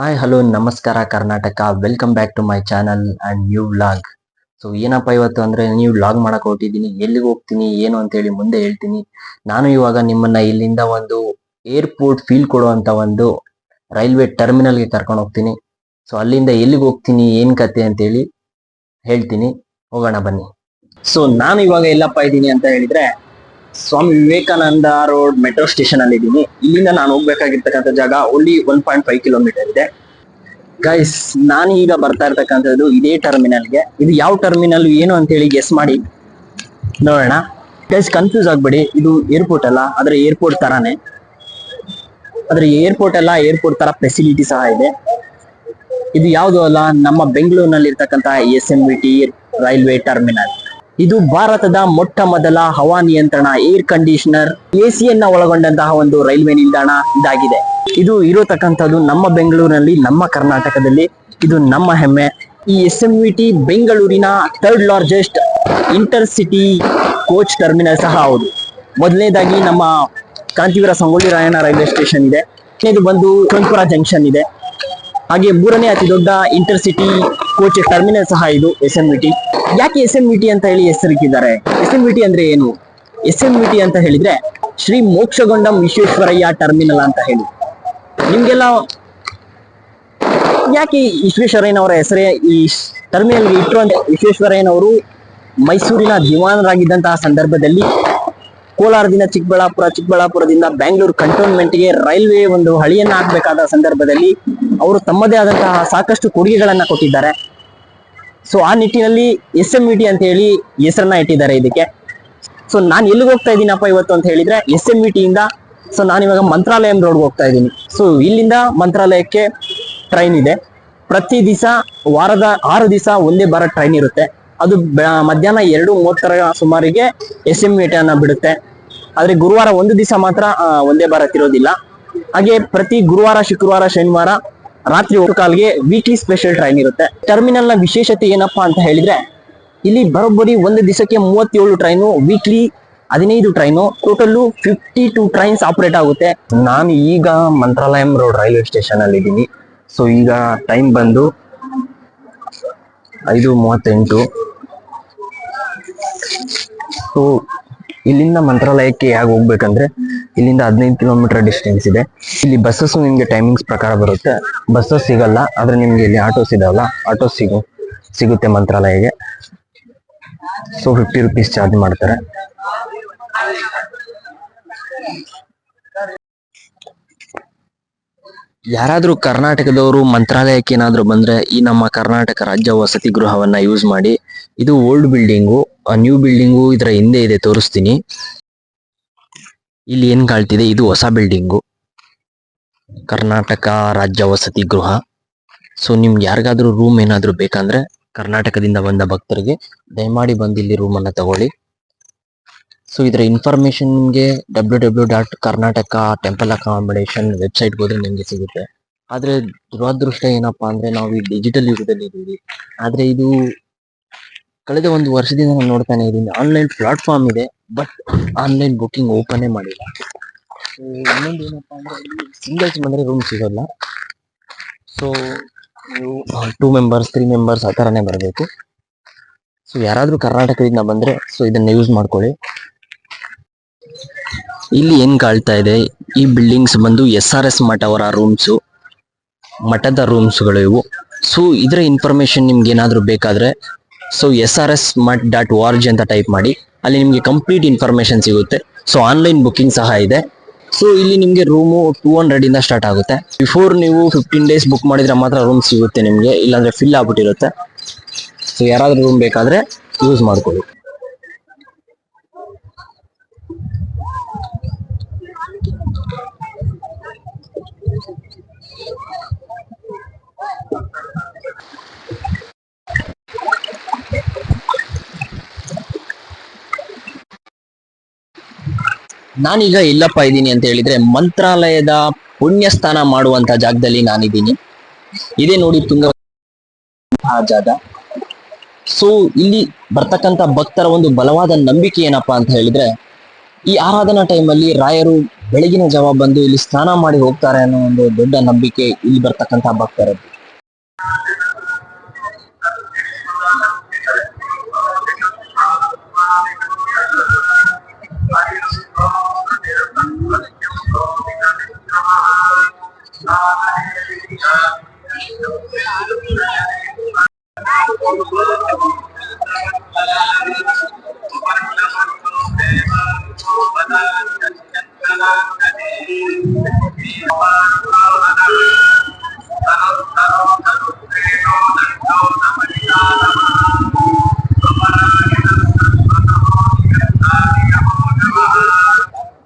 Hi hello ನಮಸ್ಕಾರ, Karnataka. Welcome back to my channel and new vlog so ಏನಪ್ಪ ಇವತ್ತು ಅಂದ್ರೆ ನೀವು ವ್ಲಾಗ್ ಮಾಡಕ್ ಹೊರಟಿದ್ದೀನಿ ಎಲ್ಲಿಗೆ ಹೋಗ್ತೀನಿ, ಏನು ಅಂತ ಹೇಳಿ ಮುಂದೆ ಹೇಳ್ತೀನಿ. ನಾನು ಇವಾಗ ನಿಮ್ಮನ್ನ ಇಲ್ಲಿಂದ ಒಂದು ಏರ್ಪೋರ್ಟ್ ಫೀಲ್ ಕೊಡುವಂತ ಒಂದು ರೈಲ್ವೆ ಟರ್ಮಿನಲ್ಗೆ ಕರ್ಕೊಂಡು ಹೋಗ್ತೀನಿ. ಸೊ ಅಲ್ಲಿಂದ ಎಲ್ಲಿಗೆ ಹೋಗ್ತೀನಿ, ಏನ್ ಕತೆ ಅಂತ ಹೇಳಿ ಹೇಳ್ತೀನಿ. ಹೋಗೋಣ ಬನ್ನಿ. ಸೊ ನಾನು ಇವಾಗ ಎಲ್ಲಪ್ಪ ಇದ್ದೀನಿ ಅಂತ ಹೇಳಿದ್ರೆ Swami Vivekananda road metro station ಅಲ್ಲಿ ಇದ್ದೀನಿ. ಇಲ್ಲಿಂದ ನಾನು ಹೋಗ್ಬೇಕಾಗಿರ್ತಕ್ಕಂಥ ಜಾಗ only one point five kilometre ಇದೆ. ಗೈಸ್ ನಾನು ಈಗ ಬರ್ತಾ ಇರ್ತಕ್ಕಂಥದ್ದು ಇದೇ ಟರ್ಮಿನಲ್ಗೆ ಇದು ಯಾವ ಟರ್ಮಿನಲ್ ಏನು ಅಂತ ಹೇಳಿ ಗೆಸ್ ಮಾಡಿ. ನೋಡೋಣ. ಗೈಸ್ ಕನ್ಫ್ಯೂಸ್ ಆಗ್ಬೇಡಿ. ಇದು ಏರ್ಪೋರ್ಟ್ ಅಲ್ಲ, ಆದ್ರೆ ಏರ್ಪೋರ್ಟ್ ತರಾನೇ. ಆದ್ರೆ ಏರ್ಪೋರ್ಟ್ ಅಲ್ಲ ಏರ್ಪೋರ್ಟ್ ತರ ಫೆಸಿಲಿಟಿ ಸಹ ಇದೆ. ಇದು ಯಾವುದು ಅಲ್ಲ, ನಮ್ಮ ಬೆಂಗಳೂರಿನಲ್ಲಿ ಇರ್ತಕ್ಕಂಥ S M B T railway terminal ಇದು ಭಾರತದ ಮೊಟ್ಟ ಮೊದಲ ಹವಾ ನಿಯಂತ್ರಣ ಏರ್ ಕಂಡೀಷನರ್ ಎಸಿಯನ್ನ ಒಳಗೊಂಡಂತಹ ಒಂದು ರೈಲ್ವೆ ನಿಲ್ದಾಣ ಇದಾಗಿದೆ. ಇದು ಇರತಕ್ಕಂಥದ್ದು ನಮ್ಮ ಬೆಂಗಳೂರಿನಲ್ಲಿ, ನಮ್ಮ ಕರ್ನಾಟಕದಲ್ಲಿ. ಇದು ನಮ್ಮ ಹೆಮ್ಮೆ. ಈ ಎಸ್ ಎಂ ವಿ ಬೆಂಗಳೂರಿನ third largest intercity coach terminal ಸಹ ಹೌದು. ಮೊದಲನೇದಾಗಿ ನಮ್ಮ ಕಾಂತಿವೀರ ಸಂಗೊಳ್ಳಿ ರಾಯಣ್ಣ ರೈಲ್ವೆ ಸ್ಟೇಷನ್ ಇದೆ. ಇದು ಬಂದು ಕಂಪುರ ಜಂಕ್ಷನ್ ಇದೆ. ಹಾಗೆ ಮೂರನೇ ಅತಿ ದೊಡ್ಡ ಇಂಟರ್ ಸಿಟಿ ಕೋಚ್ ಟರ್ಮಿನಲ್ ಸಹ ಇದು ಎಸ್ ಎಂ ಟಿ ಯಾಕೆ ಎಸ್ ಎಂ ಟಿ ಅಂತ ಹೇಳಿ ಹೆಸರಿಕ್ಕಿದ್ದಾರೆ ಎಸ್ ಎಂ ಟಿ ಅಂದ್ರೆ ಏನು? ಎಸ್ ಎಂ ಟಿ ಅಂತ ಹೇಳಿದ್ರೆ ಶ್ರೀ ಮೋಕ್ಷಗೊಂಡಂ ವಿಶ್ವೇಶ್ವರಯ್ಯ ಟರ್ಮಿನಲ್ ಅಂತ ಹೇಳಿ. ನಿಮ್ಗೆಲ್ಲ ಯಾಕೆ ವಿಶ್ವೇಶ್ವರಯ್ಯನವರ ಹೆಸರೇ ಈ ಟರ್ಮಿನಲ್ಗೆ ಇಟ್ಟರು ಅಂತ ವಿಶ್ವೇಶ್ವರಯ್ಯನವರು ಮೈಸೂರಿನ ದಿವಾನರಾಗಿದ್ದಂತಹ ಸಂದರ್ಭದಲ್ಲಿ ಕೋಲಾರದಿಂದ ಚಿಕ್ಕಬಳ್ಳಾಪುರ, ಚಿಕ್ಕಬಳ್ಳಾಪುರದಿಂದ ಬ್ಯಾಂಗ್ಳೂರು ಕಂಟೋನ್ಮೆಂಟ್ಗೆ ರೈಲ್ವೆ ಒಂದು ಹಳಿಯನ್ನ ಹಾಕಬೇಕಾದ ಸಂದರ್ಭದಲ್ಲಿ ಅವರು ತಮ್ಮದೇ ಆದಂತಹ ಸಾಕಷ್ಟು ಕೊಡುಗೆಗಳನ್ನ ಕೊಟ್ಟಿದ್ದಾರೆ. ಸೊ ಆ ನಿಟ್ಟಿನಲ್ಲಿ ಎಸ್ ಎಂ ಟಿ ಅಂತ ಹೇಳಿ ಹೆಸರನ್ನ ಇಟ್ಟಿದ್ದಾರೆ ಇದಕ್ಕೆ. ಸೊ ನಾನು ಎಲ್ಲಿಗೆ ಹೋಗ್ತಾ ಇದ್ದೀನಪ್ಪ ಇವತ್ತು ಅಂತ ಹೇಳಿದ್ರೆ ಎಸ್ ಎಂ ಇಂದ ಸೊ ನಾನು ಇವಾಗ ಮಂತ್ರಾಲಯಂ ರೋಡ್ಗೆ ಹೋಗ್ತಾ ಇದ್ದೀನಿ. ಸೊ ಇಲ್ಲಿಂದ ಮಂತ್ರಾಲಯಕ್ಕೆ ಟ್ರೈನ್ ಇದೆ. ಪ್ರತಿ ದಿವಸ ವಾರದ ಆರು ದಿವಸ ಒಂದೇ ಬಾರ ಟ್ರೈನ್ ಇರುತ್ತೆ. ಅದು ಮಧ್ಯಾಹ್ನ ಎರಡು ಮೂವತ್ತರ ಸುಮಾರಿಗೆ ಎಸ್ ಎಂ ಅನ್ನ ಬಿಡುತ್ತೆ. ಆದರೆ ಗುರುವಾರ ಒಂದು ದಿವಸ ಮಾತ್ರ ಒಂದೇ ಬಾರ ಇರೋದಿಲ್ಲ ಹಾಗೆ ಪ್ರತಿ ಗುರುವಾರ, ಶುಕ್ರವಾರ, ಶನಿವಾರ ರಾತ್ರಿ ಒಂದು ಕಾಲ್ಗೆ ವೀಕ್ಲಿ ಸ್ಪೆಷಲ್ ಟ್ರೈನ್ ಇರುತ್ತೆ. ಟರ್ಮಿನಲ್ನ ವಿಶೇಷತೆ ಏನಪ್ಪಾ ಅಂತ ಹೇಳಿದ್ರೆ, ಇಲ್ಲಿ ಬರೋಬ್ಬರಿ ಒಂದು ದಿವಸಕ್ಕೆ ಮೂವತ್ತೇಳು ಟ್ರೈನು ವೀಕ್ಲಿ ಹದಿನೈದು train total fifty two trains operate ಆಗುತ್ತೆ. ನಾನು ಈಗ ಮಂತ್ರಾಲಯಂ ರೋಡ್ ರೈಲ್ವೆ ಸ್ಟೇಷನ್ ಅಲ್ಲಿ ಇದ್ದೀನಿ. ಸೊ ಈಗ ಟೈಮ್ ಬಂದು ಐದು ಮೂವತ್ತೆಂಟು. ಸೊ ಇಲ್ಲಿಂದ ಮಂತ್ರಾಲಯಕ್ಕೆ ಹೇಗೆ ಹೋಗ್ಬೇಕಂದ್ರೆ ಇಲ್ಲಿಂದ ಹದಿನೈದು ಕಿಲೋಮೀಟರ್ ಡಿಸ್ಟೆನ್ಸ್ ಇದೆ. ಇಲ್ಲಿ ಬಸ್ಸಸ್ ನಿಮಗೆ ಟೈಮಿಂಗ್ಸ್ ಪ್ರಕಾರ ಬರುತ್ತೆ. ಬಸ್ಸಸ್ ಸಿಗಲ್ಲ, ಆದ್ರೆ ನಿಮ್ಗೆ ಇಲ್ಲಿ ಆಟೋಸ್ ಇದಾವಲ್ಲ ಆಟೋಸ್ ಸಿಗು, ಸಿಗುತ್ತೆ ಮಂತ್ರಾಲಯಗೆ. ಸೊ ಫಿಫ್ಟಿ ರುಪೀಸ್ ಚಾರ್ಜ್ ಮಾಡ್ತಾರೆ. ಯಾರಾದರೂ ಕರ್ನಾಟಕದವರು ಮಂತ್ರಾಲಯಕ್ಕೆ ಏನಾದರೂ ಬಂದ್ರೆ ಈ ನಮ್ಮ ಕರ್ನಾಟಕ ರಾಜ್ಯ ವಸತಿ ಗೃಹವನ್ನ ಯೂಸ್ ಮಾಡಿ, ಇದು ಓಲ್ಡ್ ಬಿಲ್ಡಿಂಗು ನ್ಯೂ ಬಿಲ್ಡಿಂಗು ಇದರ ಹಿಂದೆ ಇದೆ ತೋರಿಸ್ತೀನಿ. ಇಲ್ಲಿ ಏನ್ ಕಾಣ್ತಿದೆ? ಇದು ಹೊಸ ಬಿಲ್ಡಿಂಗು ಕರ್ನಾಟಕ ರಾಜ್ಯ ವಸತಿ ಗೃಹ. ಸೊ ನಿಮ್ಗೆ ಯಾರಿಗಾದ್ರೂ ರೂಮ್ ಏನಾದ್ರೂ ಬೇಕಂದ್ರೆ ಕರ್ನಾಟಕದಿಂದ ಬಂದ ಭಕ್ತರಿಗೆ ದಯಮಾಡಿ ಬಂದು ಇಲ್ಲಿ ರೂಮ್ ಅನ್ನ ತಗೊಳ್ಳಿ. ಸೊ ಇದರ ಇನ್ಫಾರ್ಮೇಶನ್ಗೆ W W dot Karnataka temple accommodation website ಹೋದ್ರೆ ನಿಮಗೆ ಸಿಗುತ್ತೆ. ಆದ್ರೆ ದುರಾದೃಷ್ಟ ಏನಪ್ಪಾ ಅಂದ್ರೆ ನಾವು ಈ ಡಿಜಿಟಲ್ ಯುಗದಲ್ಲಿ ಇದ್ದೀವಿ. ಆದ್ರೆ ಇದು ಕಳೆದ ಒಂದು ವರ್ಷದಿಂದ ನಾನು ನೋಡ್ತಾನೆ ಇದ್ದೀನಿ ಆನ್ಲೈನ್ ಪ್ಲಾಟ್ಫಾರ್ಮ್ ಇದೆ. ಬಟ್ ಆನ್ಲೈನ್ ಬುಕಿಂಗ್ ಓಪನ್ ಮಾಡಿಲ್ಲ. ಸೊ ಇನ್ನೊಂದು ಏನಪ್ಪಾ ಅಂದ್ರೆ ಸಿಂಗಲ್ಸ್ ಬಂದ್ರೆ ರೂಮ್ ಸಿಗೋಲ್ಲ. ಸೊ ನೀವು ಟೂ ಮೆಂಬರ್ಸ್ ತ್ರೀ ಮೆಂಬರ್ಸ್ ಆ ಥರನೇ ಬರಬೇಕು. ಸೊ ಯಾರಾದರೂ ಕರ್ನಾಟಕದಿಂದ ಬಂದ್ರೆ ಸೊ ಇದನ್ನ ಯೂಸ್ ಮಾಡ್ಕೊಳ್ಳಿ. ಇಲ್ಲಿ ಏನು ಕಾಳ್ತಾ ಇದೆ? ಈ ಬಿಲ್ಡಿಂಗ್ಸ್ ಬಂದು ಎಸ್ ಆರ್ ಎಸ್ ಮಠ ಅವರ ರೂಮ್ಸು ಮಠದ ರೂಮ್ಸ್ಗಳು ಇವು. ಸೊ ಇದರ ಇನ್ಫಾರ್ಮೇಶನ್ ನಿಮ್ಗೆ ಏನಾದರೂ ಬೇಕಾದ್ರೆ so S R S mutt dot O R G ಅಂತ ಟೈಪ್ ಮಾಡಿ, ಅಲ್ಲಿ ನಿಮಗೆ ಕಂಪ್ಲೀಟ್ ಇನ್ಫಾರ್ಮೇಶನ್ ಸಿಗುತ್ತೆ. ಸೊ ಆನ್ಲೈನ್ ಬುಕ್ಕಿಂಗ್ ಸಹ ಇದೆ. ಸೊ ಇಲ್ಲಿ ನಿಮಗೆ ರೂಮು ಟೂ ಹಂಡ್ರೆಡ್ ಇಂದ ಸ್ಟಾರ್ಟ್ ಆಗುತ್ತೆ. ಬಿಫೋರ್ ನೀವು ಫಿಫ್ಟೀನ್ ಡೇಸ್ ಬುಕ್ ಮಾಡಿದ್ರೆ ಮಾತ್ರ ರೂಮ್ ಸಿಗುತ್ತೆ ನಿಮಗೆ, ಇಲ್ಲಾಂದ್ರೆ ಫಿಲ್ ಆಗ್ಬಿಟ್ಟಿರುತ್ತೆ. ಸೊ ಯಾರಾದರೂ ರೂಮ್ ಬೇಕಾದ್ರೆ ಯೂಸ್ ಮಾಡ್ಕೊಳ್ಳಿ. ನಾನೀಗ ಇಲ್ಲಪ್ಪ ಇದ್ದೀನಿ ಅಂತ ಹೇಳಿದ್ರೆ ಮಂತ್ರಾಲಯದ ಪುಣ್ಯಸ್ಥಾನ ಮಾಡುವಂತ ಜಾಗದಲ್ಲಿ ನಾನಿದ್ದೀನಿ. ಇದೇ ನೋಡಿ ತುಂಗ ಜಾಗ. ಸೊ ಇಲ್ಲಿ ಬರ್ತಕ್ಕಂತ ಭಕ್ತರ ಒಂದು ಬಲವಾದ ನಂಬಿಕೆ ಏನಪ್ಪಾ ಅಂತ ಹೇಳಿದ್ರೆ, ಈ ಆರಾಧನಾ ಟೈಮಲ್ಲಿ ರಾಯರು ಬೆಳಗಿನ ಜವಾಬ್ ಬಂದು ಇಲ್ಲಿ ಸ್ನಾನ ಮಾಡಿ ಹೋಗ್ತಾರೆ ಅನ್ನೋ ಒಂದು ದೊಡ್ಡ ನಂಬಿಕೆ ಇಲ್ಲಿ ಬರ್ತಕ್ಕಂತ ಭಕ್ತರದ್ದು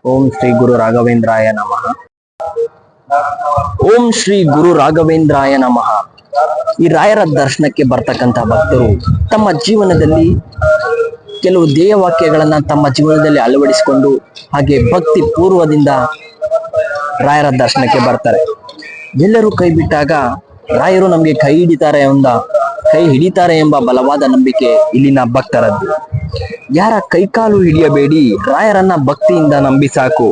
ಓಂ ಶ್ರೀ ಗುರು ರಾಘವೇಂದ್ರಾಯ ನಮಃ. ಓಂ ಶ್ರೀ ಗುರು ರಾಘವೇಂದ್ರಾಯ ನಮಃ. ಈ ರಾಯರ ದರ್ಶನಕ್ಕೆ ಬರ್ತಕ್ಕಂತ ಭಕ್ತರು ತಮ್ಮ ಜೀವನದಲ್ಲಿ ಕೆಲವು ಧ್ಯೇಯ ವಾಕ್ಯಗಳನ್ನ ತಮ್ಮ ಜೀವನದಲ್ಲಿ ಅಳವಡಿಸಿಕೊಂಡು ಹಾಗೆ ಭಕ್ತಿ ಪೂರ್ವದಿಂದ ರಾಯರ ದರ್ಶನಕ್ಕೆ ಬರ್ತಾರೆ. ಎಲ್ಲರೂ ಕೈ ಬಿಟ್ಟಾಗ ರಾಯರು ನಮಗೆ ಕೈ ಹಿಡಿತಾರೆ ಎಂಬ, ಕೈ ಹಿಡಿತಾರೆ ಎಂಬ ಬಲವಾದ ನಂಬಿಕೆ ಇಲ್ಲಿನ ಭಕ್ತರದ್ದು. ಯಾರ ಕೈಕಾಲು ಹಿಡಿಯಬೇಡಿ, ರಾಯರನ್ನ ಭಕ್ತಿಯಿಂದ ನಂಬಿ ಸಾಕು.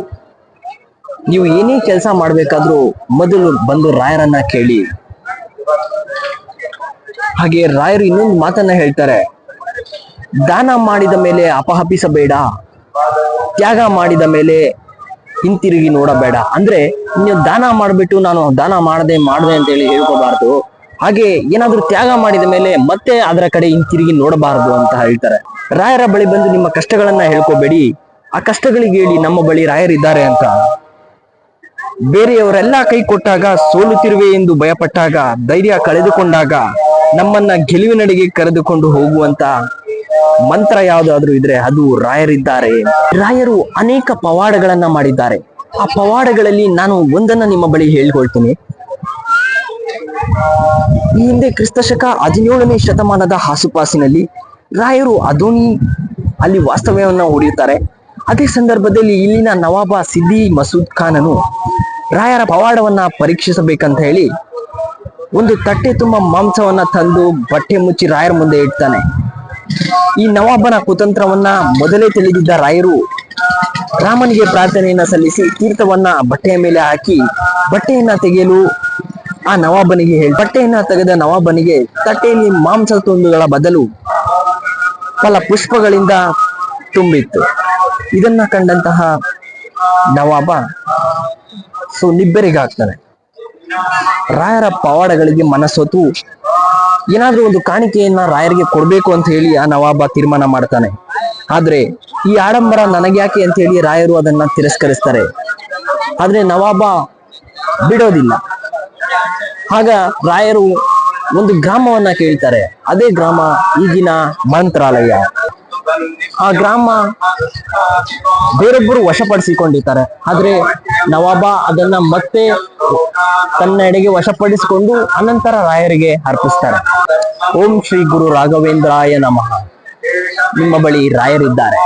ನೀವು ಏನೇ ಕೆಲಸ ಮಾಡ್ಬೇಕಾದ್ರೂ ಮೊದಲು ಬಂದು ರಾಯರನ್ನ ಕೇಳಿ. ಹಾಗೆ ರಾಯರು ಇನ್ನೊಂದು ಮಾತನ್ನ ಹೇಳ್ತಾರೆ, ದಾನ ಮಾಡಿದ ಮೇಲೆ ಅಪಹಪಿಸಬೇಡ, ತ್ಯಾಗ ಮಾಡಿದ ಮೇಲೆ ಹಿಂತಿರುಗಿ ನೋಡಬೇಡ. ಅಂದ್ರೆ ನೀವು ದಾನ ಮಾಡಿಬಿಟ್ಟು ನಾನು ದಾನ ಮಾಡದೆ ಮಾಡದೆ ಅಂತ ಹೇಳಿ ಹೇಳ್ಕೋಬಾರ್ದು. ಹಾಗೆ ಏನಾದ್ರೂ ತ್ಯಾಗ ಮಾಡಿದ ಮೇಲೆ ಮತ್ತೆ ಅದರ ಕಡೆ ಹಿಂತಿರುಗಿ ನೋಡಬಾರದು ಅಂತ ಹೇಳ್ತಾರೆ. ರಾಯರ ಬಳಿ ಬಂದು ನಿಮ್ಮ ಕಷ್ಟಗಳನ್ನ ಹೇಳ್ಕೋಬೇಡಿ. ಆ ಕಷ್ಟಗಳಿಗೆ ಹೇಳಿ ನಮ್ಮ ಬಳಿ ರಾಯರಿದ್ದಾರೆ ಅಂತ. ಬೇರೆಯವರೆಲ್ಲ ಕೈ ಕೊಟ್ಟಾಗ ಸೋಲುತ್ತಿರುವೆ ಎಂದು ಭಯಪಟ್ಟಾಗ, ಧೈರ್ಯ ಕಳೆದುಕೊಂಡಾಗ, ನಮ್ಮನ್ನ ಗೆಲುವಿನಡೆಗೆ ಕರೆದುಕೊಂಡು ಹೋಗುವಂತ ಮಂತ್ರ ಯಾವ್ದಾದ್ರು ಇದ್ರೆ ಅದು ರಾಯರಿದ್ದಾರೆ. ರಾಯರು ಅನೇಕ ಪವಾಡಗಳನ್ನ ಮಾಡಿದ್ದಾರೆ. ಆ ಪವಾಡಗಳಲ್ಲಿ ನಾನು ಒಂದನ್ನ ನಿಮ್ಮ ಬಳಿ ಹೇಳ್ಕೊಳ್ತೀನಿ. ಈ ಹಿಂದೆ ಕ್ರಿಸ್ತಶಕ ಹದಿನೇಳನೇ ಶತಮಾನದ ಆಸುಪಾಸಿನಲ್ಲಿ ರಾಯರು ಅದೋನಿ ಅಲ್ಲಿ ವಾಸ್ತವ್ಯವನ್ನು ಹೊಡೆಯುತ್ತಾರೆ ಅದೇ ಸಂದರ್ಭದಲ್ಲಿ ಇಲ್ಲಿನ ನವಾಬ ಸಿದ್ದಿ ಮಸೂದ್ ಖಾನನು ರಾಯರ ಪವಾಡವನ್ನ ಪರೀಕ್ಷಿಸಬೇಕಂತ ಹೇಳಿ ಒಂದು ತಟ್ಟೆ ತುಂಬ ಮಾಂಸವನ್ನ ತಂದು ಬಟ್ಟೆ ಮುಚ್ಚಿ ರಾಯರ ಮುಂದೆ ಇಡ್ತಾನೆ. ಈ ನವಾಬನ ಕುತಂತ್ರವನ್ನ ಮೊದಲೇ ತಿಳಿದಿದ್ದ ರಾಯರು ರಾಮನಿಗೆ ಪ್ರಾರ್ಥನೆಯನ್ನ ಸಲ್ಲಿಸಿ ತೀರ್ಥವನ್ನ ಬಟ್ಟೆಯ ಮೇಲೆ ಹಾಕಿ ಬಟ್ಟೆಯನ್ನ ತೆಗೆಯಲು ಆ ನವಾಬನಿಗೆ ಹೇಳಿ. ಬಟ್ಟೆಯನ್ನ ತೆಗೆದ ನವಾಬನಿಗೆ, ತಟ್ಟೆಯಲ್ಲಿ ಮಾಂಸ ತುಂಡುಗಳ ಬದಲು ಫಲ ಪುಷ್ಪಗಳಿಂದ ತುಂಬಿತ್ತು. ಇದನ್ನ ಕಂಡಂತಹ ನವಾಬ ಸೊ ನಿಬ್ಬೆರಿಗಾಗ್ತಾನೆ ರಾಯರ ಪವಾಡಗಳಿಗೆ ಮನಸ್ಸೊತ್ತು ಏನಾದ್ರೂ ಒಂದು ಕಾಣಿಕೆಯನ್ನ ರಾಯರಿಗೆ ಕೊಡ್ಬೇಕು ಅಂತ ಹೇಳಿ ಆ ನವಾಬ ತೀರ್ಮಾನ ಮಾಡ್ತಾನೆ. ಆದ್ರೆ ಈ ಆಡಂಬರ ನನಗ್ಯಾಕೆ ಅಂತ ಹೇಳಿ ರಾಯರು ಅದನ್ನ ತಿರಸ್ಕರಿಸ್ತಾರೆ. ಆದ್ರೆ ನವಾಬ ಬಿಡೋದಿಲ್ಲ. ಆಗ ರಾಯರು ಒಂದು ಗ್ರಾಮವನ್ನ ಕೇಳ್ತಾರೆ. ಅದೇ ಗ್ರಾಮ ಈಗಿನ ಮಂತ್ರಾಲಯ. ಆ ಗ್ರಾಮ ಬೇರೊಬ್ಬರು ವಶಪಡಿಸಿಕೊಂಡಿರ್ತಾರೆ. ಆದ್ರೆ ನವಾಬ ಅದನ್ನ ಮತ್ತೆ ತನ್ನ ಎಡೆಗೆ ವಶಪಡಿಸಿಕೊಂಡು ಅನಂತರ ರಾಯರಿಗೆ ಅರ್ಪಿಸ್ತಾರೆ. ಓಂ ಶ್ರೀ ಗುರು ರಾಘವೇಂದ್ರಾಯ ನಮಃ. ನಿಮ್ಮ ಬಳಿ ರಾಯರಿದ್ದಾರೆ.